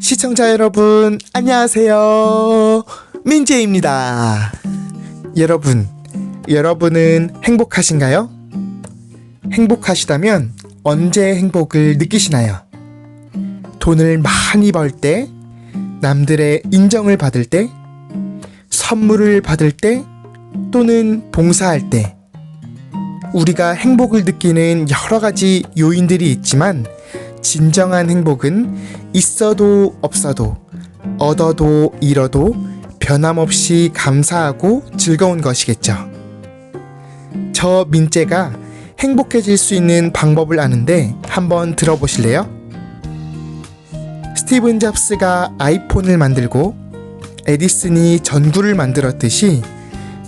시청자 여러분, 안녕하세요. 민재입니다. 여러분, 여러분은 행복하신가요? 행복하시다면 언제 행복을 느끼시나요? 돈을 많이 벌 때, 남들의 인정을 받을 때, 선물을 받을 때, 또는 봉사할 때, 우리가 행복을 느끼는 여러 가지 요인들이 있지만, 진정한 행복은 있어도 없어도, 얻어도 잃어도 변함없이 감사하고 즐거운 것이겠죠. 저 민재가 행복해질 수 있는 방법을 아는데 한번 들어보실래요? 스티븐 잡스가 아이폰을 만들고 에디슨이 전구를 만들었듯이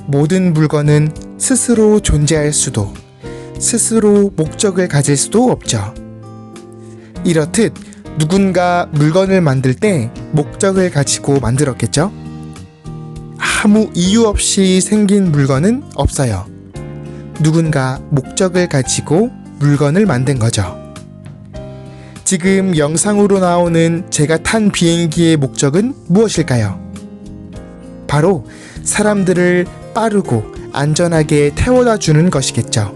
모든 물건은 스스로 존재할 수도 스스로 목적을 가질 수도 없죠. 이렇듯 누군가 물건을 만들 때 목적을 가지고 만들었겠죠? 아무 이유 없이 생긴 물건은 없어요. 누군가 목적을 가지고 물건을 만든 거죠. 지금 영상으로 나오는 제가 탄 비행기의 목적은 무엇일까요? 바로 사람들을 빠르고 안전하게 태워다 주는 것이겠죠.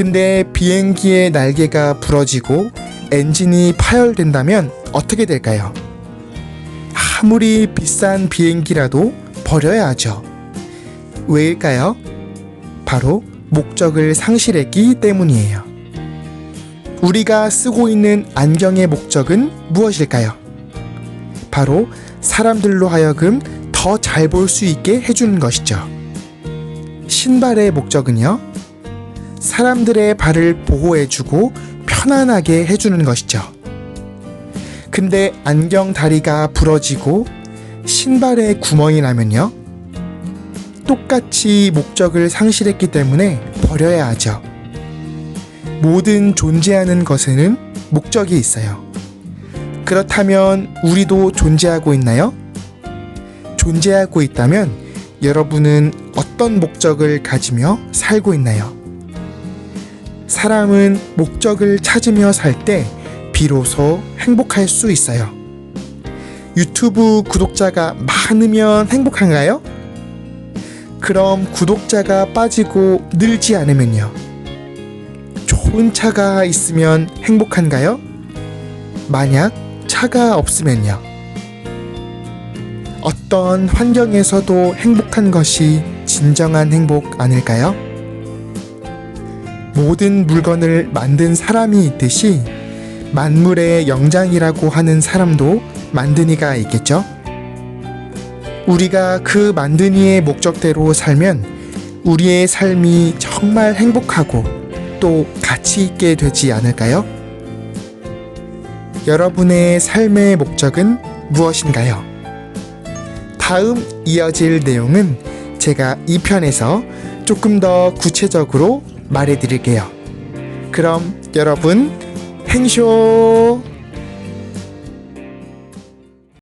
근데 비행기의 날개가 부러지고 엔진이 파열된다면 어떻게 될까요? 아무리 비싼 비행기라도 버려야 하죠. 왜일까요? 바로 목적을 상실했기 때문이에요. 우리가 쓰고 있는 안경의 목적은 무엇일까요? 바로 사람들로 하여금 더 잘 볼 수 있게 해주는 것이죠. 신발의 목적은요? 사람들의 발을 보호해주고 편안하게 해주는 것이죠. 근데 안경 다리가 부러지고 신발에 구멍이 나면요? 똑같이 목적을 상실했기 때문에 버려야 하죠. 모든 존재하는 것에는 목적이 있어요. 그렇다면 우리도 존재하고 있나요? 존재하고 있다면 여러분은 어떤 목적을 가지며 살고 있나요? 사람은 목적을 찾으며 살 때 비로소 행복할 수 있어요. 유튜브 구독자가 많으면 행복한가요? 그럼 구독자가 빠지고 늘지 않으면요? 좋은 차가 있으면 행복한가요? 만약 차가 없으면요? 어떤 환경에서도 행복한 것이 진정한 행복 아닐까요? 모든 물건을 만든 사람이 있듯이 만물의 영장이라고 하는 사람도 만드니가 있겠죠? 우리가 그 만드니의 목적대로 살면 우리의 삶이 정말 행복하고 또 가치 있게 되지 않을까요? 여러분의 삶의 목적은 무엇인가요? 다음 이어질 내용은 제가 2편에서 조금 더 구체적으로 말해 드릴게요. 그럼 여러분 행쇼